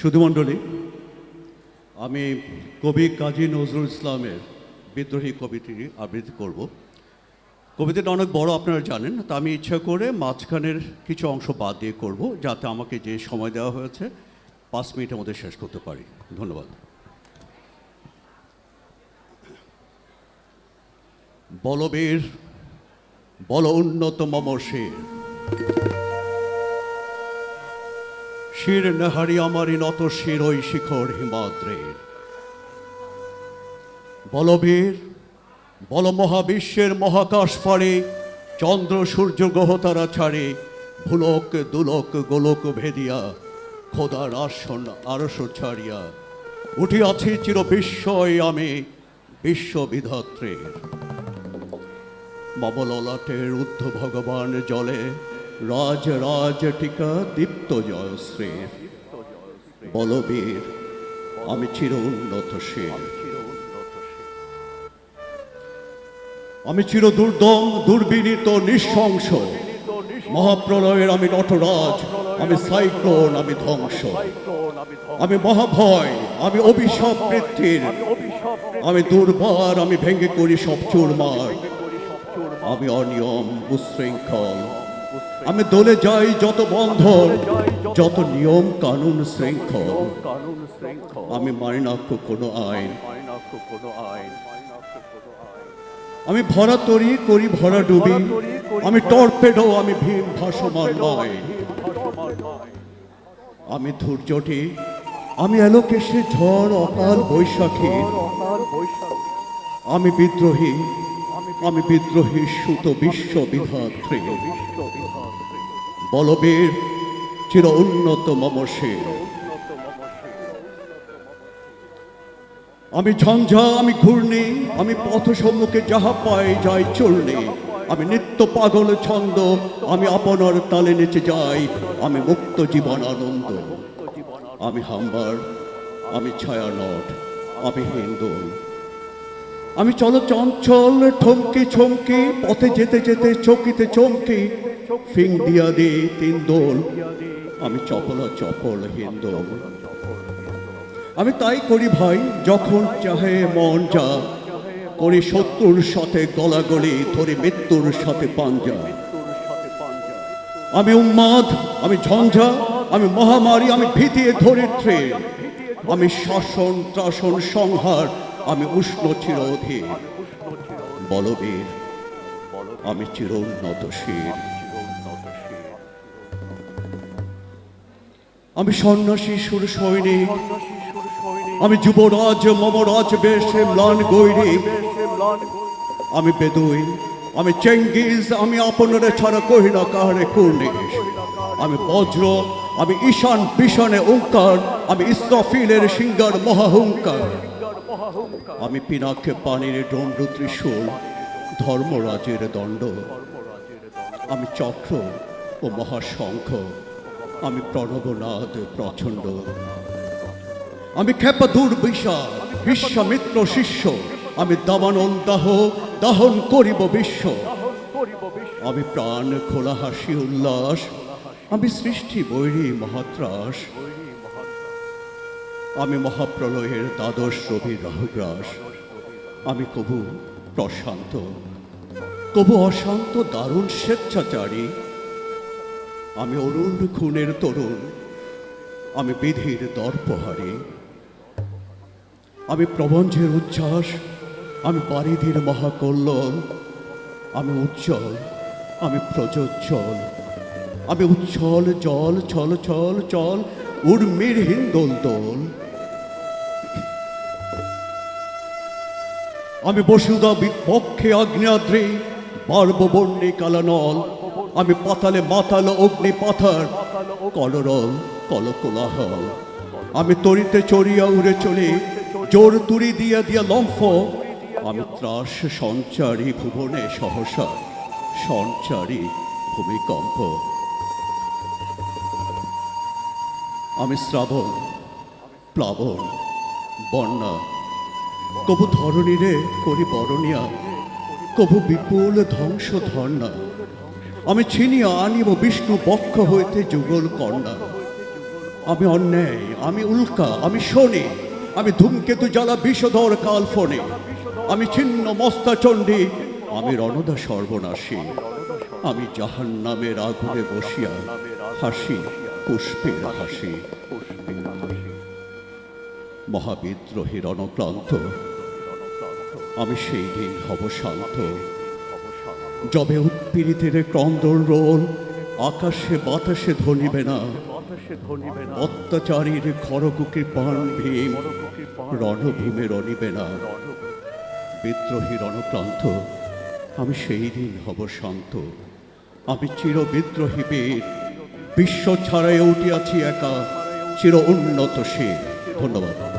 সুধুমণ্ডলী, আমি কবি কাজী নজরুল ইসলামের বিদ্রোহী কবিটি আবৃত্তি করব। কবিতাটা অনেক বড়, আপনারা জানেন, তা আমি ইচ্ছা করে মাঝখানের কিছু অংশ বাদ দিয়ে করব, যাতে আমাকে যে সময় দেওয়া হয়েছে, পাঁচ মিনিটের মধ্যে শেষ করতে পারি। ধন্যবাদ। বলবীর, বল উন্নত মম শির শির নেহারি আমারি নত শির ওই শিখর হিমাদ্রের। বলবীর, বল মহাবিশ্বের মহাকাশ ফাড়ে চন্দ্র সূর্য গ্রহ তারা ছাড়ে, ভুলক, দুলক, গোলক ভেদিয়া, খোদার আসন আরস ছাড়িয়া। উঠিয়াছি চির বিস্ময় আমি বিশ্ববিধাত্রের। মবললাটের ঊর্ধ্ব ভগবান জলে রাজ রাজ টিকা দীপ্ত জয়শ্রীর বলবীর, আমি চির উন্নত শির আমি চির দুর্দম দুর্বিনীত, নিঃশংস। মহাপ্রলয়ের আমি নটরাজ, আমি সাইক্লোন, আমি ধ্বংস। আমি মহাভয়, আমি অভিশাপ বৃদ্ধির। আমি দুর্বার, আমি ভেঙে করি সব চুরমার। আমি অনিয়ম, উশৃঙ্খল। আমি দলে যাই যত বন্ধন যত নিয়ম কানুন শৃঙ্খল। আমি মানি না কোনো আইন। আমি ভরা তরি করি ভরা ডুবি। আমি টর্পেডো আমি ভীম ভাসমান নয় আমি ধৈর্যটি আমি এলোকেশে ঝড় অকাল বৈশাখী। আমি বিদ্রোহী আমি বিদ্রোহী। সুত বিশ্ব বিশ্ববিধাত্রী বলবীর, চির উন্নত মমশীর আমি ঝঞ্ঝা, আমি ঘূর্ণি, আমি পথ সম্মুখে যাহা পাই যাই চলনি আমি নিত্য পাগল ছন্দ, আমি আপনার তালে নেচে যাই, আমি মুক্ত জীবন আনন্দ। আমি হাম্বার, আমি ছায়ানট, আমি হিন্দু আমি চলো চঞ্চল ঠমকি ছমকি পথে যেতে যেতে চকিতে চমকি, ফিং দিয়া দে তিন দোল। আমি চপলা চপল হিন্দোল আমি তাই করি ভাই, যখন চাহে মন যা করি শত্রুর সাথে গলাগলি, ধরে মৃত্যুর সাথে পাঞ্জা। আমি উন্মাদ, আমি ঝঞ্ঝা, আমি মহামারী, আমি ভীতিয়ে ধরিত্রী। আমি শাসন, ত্রাসন, সংহার আমি উষ্ণ চির অধীর বলবীর, আমি চির উন্নত শির। আমি সন্ন্যাসী, সুর সৈনিক। আমি যুবরাজ, মমরাজ, বেশে ম্লান গৈরিক আমি বেদুই আমি চেঙ্গিজ, আমি আপনারে ছাড়া কহি না কাহারে কুর্নিশ। আমি বজ্র, আমি ঈশান বিশানে ওঙ্কার আমি ইসরাফিলের সিঙ্গার মহাহুঙ্কার। আমি পিনাকে পানির দণ্ড ত্রিশূল, ধর্মরাজের দণ্ড। আমি চক্র ও মহাশঙ্খ, আমি প্রণবনাদ প্রচণ্ড। আমি খেপা দূর বিশাল বিশ্বামিত্র শিষ্য, আমি দাবানল দাহ, দাহন করিব বিশ্ব। আমি প্রাণ খোলা হাসি উল্লাস, আমি সৃষ্টি বৈরী মহাত্রাস। আমি মহাপ্রলয়ের দ্বাদশ রবির রাহুগ্রাস। আমি কবু প্রশান্ত, কবু অশান্ত দারুণ স্বেচ্ছাচারী। আমি অরুণ খুনের তরুণ, আমি বিধির দর্পহারী। আমি প্রবঞ্চের উচ্ছ্বাস, আমি বারিধির মহাকল্লোল আমি উজ্জ্বল, আমি প্রযোজ্জ্বল আমি উচ্ছল, জল, ছল ছল চল উর্মির হিন্দোল দোল। আমি বসুদা বিপক্ষে আগ্নেয়াদ্রি বার্ববর্ণী কালানল আমি পাতালে মাতাল অগ্নি পাথার, কলরল কলকোলাহল। আমি তরিতে চড়িয়া উড়ে চলে, জোর তুড়ি দিয়া দিয়া লম্ফ। আমি ত্রাস সঞ্চারী ভুবনে সহসা, সঞ্চারী ভূমিকম্প। আমি শ্রাবণ, প্লাবন, বন্যা কবু ধরণীরে করি বরণিয়া, কবু বিপুল ধ্বংস ধর্ণা। আমি ছিনিয়া আনিব বিষ্ণু বক্ষ হইতে যুগল কন্যা আমি অন্যায়, আমি উল্কা, আমি শনি, আমি ধূমকেতু জ্বালা বিষধর কাল ফোনে আমি ছিন্ন মস্তা চণ্ডী, আমি রণদা সর্বনাশী। আমি জাহান নামের আগুনে বসিয়া হাসি, পুষ্পের হাসি। মহাবিদ্রোহী রণক্লান্ত। আমি সেই দিন হব শান্ত। যবে উৎপীড়িতের ক্রন্দন রোল, আকাশে বাতাসে ধনিবে না। অত্যাচারীর খড়কুকি পান ভীম, রণভূমে রণিবে না। বিদ্রোহী রণক্লান্ত, আমি সেই দিন হব শান্ত। আমি চির বিদ্রোহী বীর, বিশ্ব ছাড়াই উঠিয়াছি একা, চির উন্নত সে। ধন্যবাদ।